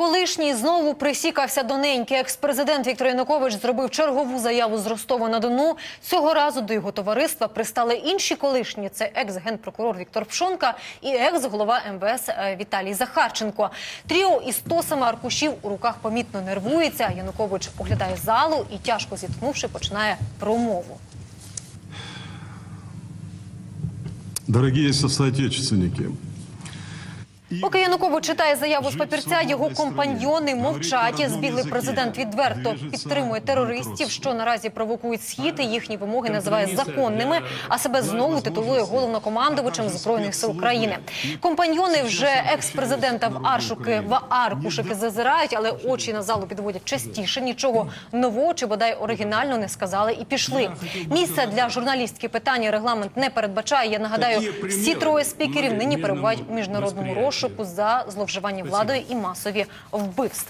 Колишній знову присікався до неньки. Екс-президент Віктор Янукович зробив чергову заяву з Ростова на Дону. Цього разу до його товариства пристали інші колишні. Це екс-генпрокурор Віктор Пшонка і екс-голова МВС е, Віталій Захарченко. Тріо із стосами аркушів у руках помітно нервується. Янукович оглядає залу і, тяжко зітхнувши, починає промову. Дорогие соотечественники, Поки Янукович читає заяву з папірця, його компаньйони мовчать. Збіглий президент відверто підтримує терористів, що наразі провокують схід. і Їхні вимоги називає законними, а себе знову титулує головнокомандувачем збройних сил України. Компаньйони вже екс-президента в аршуки в аркушики зазирають, але очі на залу підводять частіше. Нічого нового чи бодай оригінально не сказали і пішли. Місця для журналістські питання регламент не передбачає. Я нагадаю, всі троє спікерів нині перебувають у міжнародному розшуку за зловживання владою і масові вбивства.